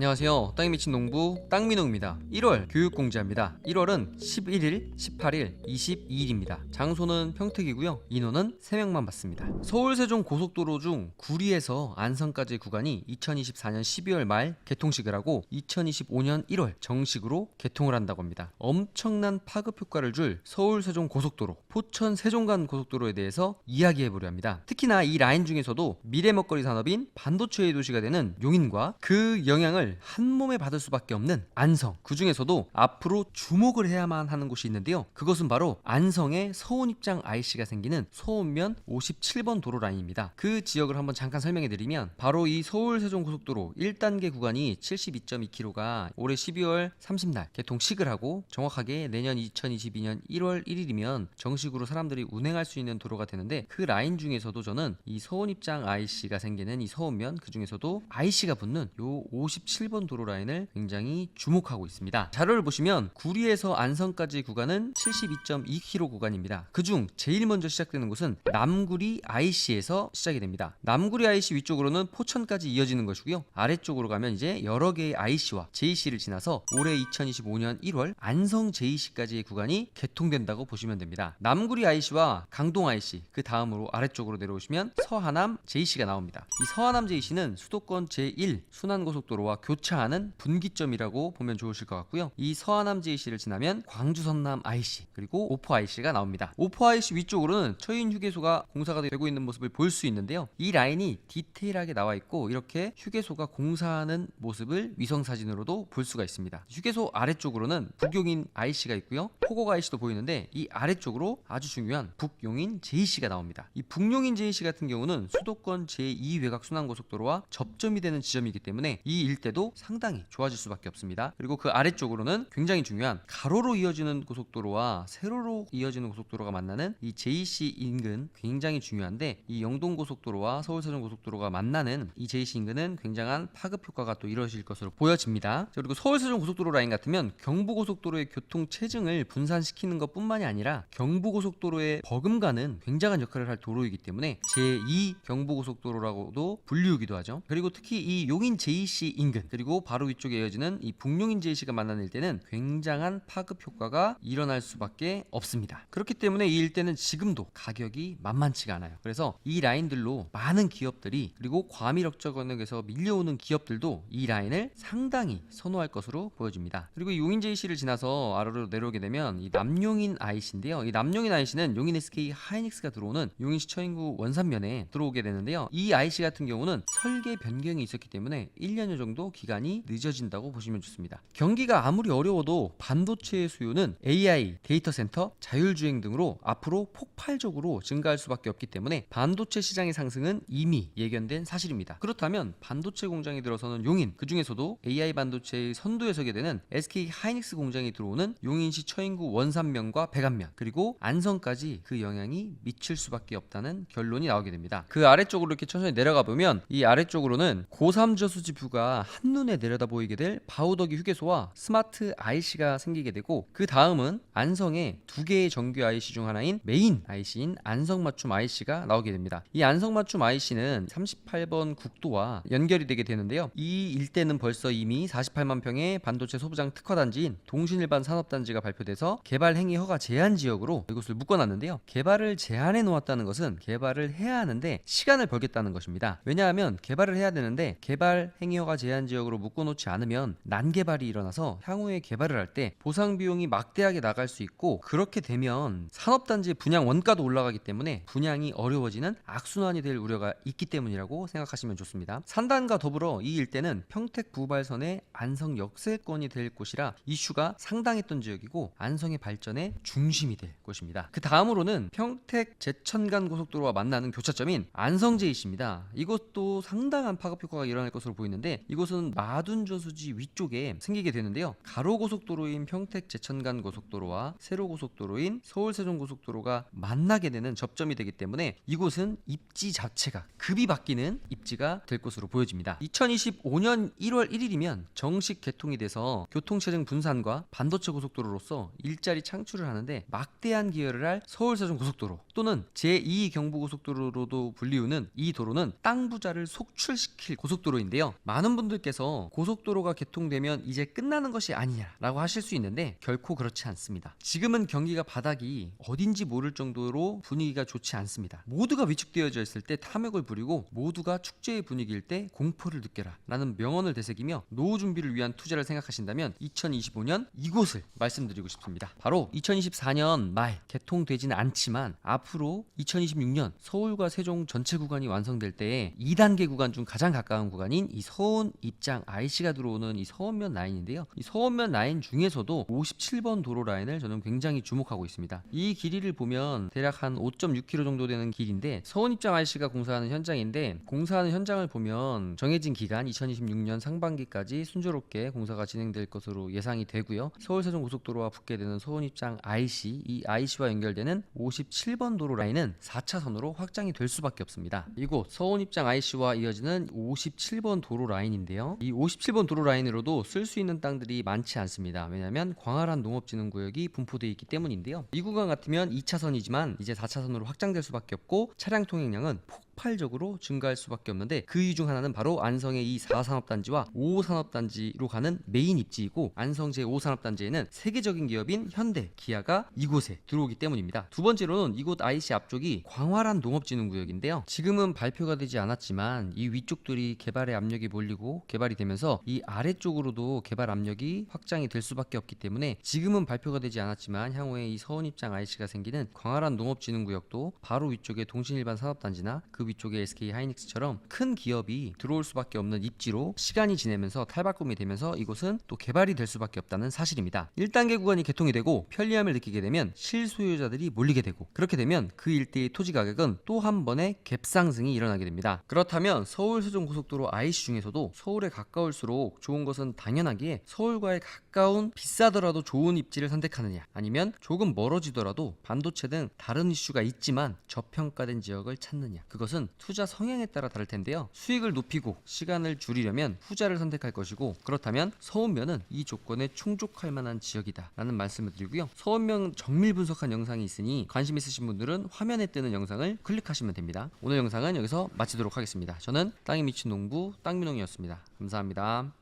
안녕하세요. 땅에 미친 농부 땅민호입니다. 1월 교육 공지합니다. 1월은 11일, 18일, 22일입니다. 장소는 평택이고요. 인원은 3명만 받습니다. 서울 세종 고속도로 중 구리에서 안성까지 구간이 2024년 12월 말 개통식을 하고 2025년 1월 정식으로 개통을 한다고 합니다. 엄청난 파급 효과를 줄 서울 세종 고속도로, 포천 세종간 고속도로에 대해서 이야기해 보려 합니다. 특히나 이 라인 중에서도 미래 먹거리 산업인 반도체의 도시가 되는 용인과 그 영향을 한 몸에 받을 수밖에 없는 안성. 그 중에서도 앞으로 주목을 해야만 하는 곳이 있는데요. 그것은 바로 안성의 서운 입장 IC가 생기는 서운면 57번 도로 라인입니다. 그 지역을 한번 잠깐 설명해 드리면 바로 이 서울 세종 고속도로 1단계 구간이 72.2km가 올해 12월 30날 개통식을 하고 정확하게 내년 2022년 1월 1일이면 정식으로 사람들이 운행할 수 있는 도로가 되는데 그 라인 중에서도 저는 이 서운 입장 IC가 생기는 이 서운면 그 중에서도 IC가 붙는 요 57번 도로 라인을 굉장히 주목하고 있습니다. 자료를 보시면 구리에서 안성까지 구간은 72.2km 구간입니다. 그중 제일 먼저 시작되는 곳은 남구리 IC에서 시작이 됩니다. 남구리 IC 위쪽으로는 포천까지 이어지는 것이고요. 아래쪽으로 가면 이제 여러 개의 IC와 JC를 지나서 올해 2025년 1월 안성 JC까지의 구간이 개통된다고 보시면 됩니다. 남구리 IC와 강동 IC 그 다음으로 아래쪽으로 내려오시면 서하남 JC가 나옵니다. 이 서하남 JC는 수도권 제1 순환고속도로와 교차하는 분기점이라고 보면 좋으실 것 같고요. 이 서하남 JC를 지나면 광주 선남 IC 그리고 오포 IC가 나옵니다. 오포 IC 위쪽으로는 처인 휴게소가 공사가 되고 있는 모습을 볼 수 있는데요. 이 라인이 디테일하게 나와 있고 이렇게 휴게소가 공사하는 모습을 위성 사진으로도 볼 수가 있습니다. 휴게소 아래쪽으로는 북용인 IC가 있고요. 포곡 IC도 보이는데 이 아래쪽으로 아주 중요한 북용인 JC가 나옵니다. 이 북용인 JC 같은 경우는 수도권 제2 외곽 순환고속도로와 접점이 되는 지점이기 때문에 이 일대 도 상당히 좋아질 수밖에 없습니다. 그리고 그 아래쪽으로는 굉장히 중요한 가로로 이어지는 고속도로와 세로로 이어지는 고속도로가 만나는 이 JC 인근 굉장히 중요한데 이 영동 고속도로와 서울 세종 고속도로가 만나는 이 JC 인근은 굉장한 파급 효과가 또 이루어질 것으로 보여집니다. 자, 그리고 서울 세종 고속도로 라인 같으면 경부 고속도로의 교통 체증을 분산시키는 것뿐만이 아니라 경부 고속도로의 버금가는 굉장한 역할을 할 도로이기 때문에 제2 경부 고속도로라고도 불리우기도 하죠. 그리고 특히 이 용인 JC 인근 그리고 바로 위쪽에 이어지는 이 북용인 JC가 만나는 일대는 굉장한 파급 효과가 일어날 수밖에 없습니다. 그렇기 때문에 이 일대는 지금도 가격이 만만치가 않아요. 그래서 이 라인들로 많은 기업들이 그리고 과밀억적 언역에서 밀려오는 기업들도 이 라인을 상당히 선호할 것으로 보여집니다. 그리고 이 용인 JC를 지나서 아래로 내려오게 되면 이 남용인 IC인데요. 이 남용인 IC는 용인 SK 하이닉스가 들어오는 용인시 처인구 원산면에 들어오게 되는데요. 이 IC 같은 경우는 설계 변경이 있었기 때문에 1년여 정도 기간이 늦어진다고 보시면 좋습니다. 경기가 아무리 어려워도 반도체의 수요는 AI, 데이터 센터, 자율주행 등으로 앞으로 폭발적으로 증가할 수밖에 없기 때문에 반도체 시장의 상승은 이미 예견된 사실입니다. 그렇다면 반도체 공장이 들어서는 용인, 그 중에서도 AI 반도체의 선두에 서게 되는 SK 하이닉스 공장이 들어오는 용인시 처인구 원산면과 백안면 그리고 안성까지 그 영향이 미칠 수밖에 없다는 결론이 나오게 됩니다. 그 아래쪽으로 이렇게 천천히 내려가 보면 이 아래쪽으로는 고3 저수지 뷰가 한눈에 내려다 보이게 될 바우더기 휴게소와 스마트 IC가 생기게 되고 그 다음은 안성의 두 개의 정규 IC 중 하나인 메인 IC인 안성맞춤 IC가 나오게 됩니다. 이 안성맞춤 IC는 38번 국도와 연결이 되게 되는데요. 이 일대는 벌써 이미 48만 평의 반도체 소부장 특화단지인 동신일반 산업단지가 발표돼서 개발 행위 허가 제한 지역으로 이곳을 묶어놨는데요. 개발을 제한해 놓았다는 것은 개발을 해야 하는데 시간을 벌겠다는 것입니다. 왜냐하면 개발을 해야 되는데 개발 행위 허가 제한 지역으로 묶어놓지 않으면 난개발이 일어나서 향후에 개발을 할 때 보상 비용이 막대하게 나갈 수 있고 그렇게 되면 산업단지 분양 원가도 올라가기 때문에 분양이 어려워지는 악순환이 될 우려가 있기 때문이라고 생각하시면 좋습니다. 산단과 더불어 이 일대는 평택 부발선의 안성 역세권이 될 곳이라 이슈가 상당했던 지역이고 안성의 발전의 중심이 될 곳입니다. 그 다음으로는 평택 제천간 고속도로와 만나는 교차점인 안성제이시입니다. 이것도 상당한 파급 효과가 일어날 것으로 보이는데 이곳은 마둔 저수지 위쪽에 생기게 되는데요. 가로 고속도로인 평택 제천간 고속도로와 세로 고속도로인 서울 세종 고속도로가 만나게 되는 접점이 되기 때문에 이곳은 입지 자체가 급이 바뀌는 입지가 될 것으로 보여집니다. 2025년 1월 1일이면 정식 개통이 돼서 교통체증 분산과 반도체 고속도로로서 일자리 창출을 하는데 막대한 기여를 할 서울 세종 고속도로 또는 제2 경부 고속도로로도 불리우는 이 도로는 땅 부자를 속출시킬 고속도로인데요. 많은 분들이 분들께서 고속도로가 개통되면 이제 끝나는 것이 아니냐라고 하실 수 있는데 결코 그렇지 않습니다. 지금은 경기가 바닥이 어딘지 모를 정도로 분위기가 좋지 않습니다. 모두가 위축되어져 있을 때 탐욕을 부리고 모두가 축제의 분위기일 때 공포를 느껴라 라는 명언을 되새기며 노후 준비를 위한 투자를 생각하신다면 2025년 이곳을 말씀드리고 싶습니다. 바로 2024년 말 개통되지는 않지만 앞으로 2026년 서울과 세종 전체 구간이 완성될 때에 2단계 구간 중 가장 가까운 구간인 이 서운 입장 IC가 들어오는 이 서원면 라인인데요. 이 서원면 라인 중에서도 57번 도로 라인을 저는 굉장히 주목하고 있습니다. 이 길이를 보면 대략 한 5.6km 정도 되는 길인데 서운 입장 IC가 공사하는 현장인데 공사하는 현장을 보면 정해진 기간 2026년 상반기까지 순조롭게 공사가 진행될 것으로 예상이 되고요. 서울 세종 고속도로와 붙게 되는 서운 입장 IC 이 IC와 연결되는 57번 도로 라인은 4차선으로 확장이 될 수밖에 없습니다. 이곳 서운 입장 IC와 이어지는 57번 도로 라인인데요. 이 57번 도로 라인으로도 쓸 수 있는 땅들이 많지 않습니다. 왜냐하면 광활한 농업진흥구역이 분포되어 있기 때문인데요. 이 구간 같으면 2차선이지만 이제 4차선으로 확장될 수밖에 없고 차량 통행량은 폭 발적으로 증가할 수밖에 없는데 그 이유 중 하나는 바로 안성의 이 4산업단지와 5산업단지로 가는 메인 입지이고 안성 제5산업단지에는 세계적인 기업인 현대, 기아가 이곳에 들어오기 때문입니다. 두 번째로는 이곳 IC 앞쪽이 광활한 농업진흥구역인데요. 지금은 발표가 되지 않았지만 이 위쪽들이 개발의 압력이 몰리고 개발이 되면서 이 아래쪽으로도 개발 압력이 확장이 될 수밖에 없기 때문에 지금은 발표가 되지 않았지만 향후에 이 서운 입장 IC가 생기는 광활한 농업진흥구역도 바로 위쪽에 동신일반 산업단지나 그 위쪽에 SK 하이닉스처럼 큰 기업이 들어올 수밖에 없는 입지로 시간이 지내면서 탈바꿈이 되면서 이곳은 또 개발이 될 수밖에 없다는 사실입니다. 1단계 구간이 개통이 되고 편리함을 느끼게 되면 실소유자들이 몰리게 되고 그렇게 되면 그 일대의 토지 가격은 또 한 번의 갭상승이 일어나게 됩니다. 그렇다면 서울 세종 고속도로 IC 중에서도 서울에 가까울수록 좋은 것은 당연하기에 서울과의 가까운 비싸더라도 좋은 입지를 선택하느냐 아니면 조금 멀어지더라도 반도체 등 다른 이슈가 있지만 저평가된 지역을 찾느냐 그것은 투자 성향에 따라 다를 텐데요. 수익을 높이고 시간을 줄이려면 후자를 선택할 것이고 그렇다면 서운면은 이 조건에 충족할 만한 지역이다 라는 말씀을 드리고요. 서운면 정밀 분석한 영상이 있으니 관심 있으신 분들은 화면에 뜨는 영상을 클릭하시면 됩니다. 오늘 영상은 여기서 마치도록 하겠습니다. 저는 땅이 미친 농부 땅민홍이었습니다. 감사합니다.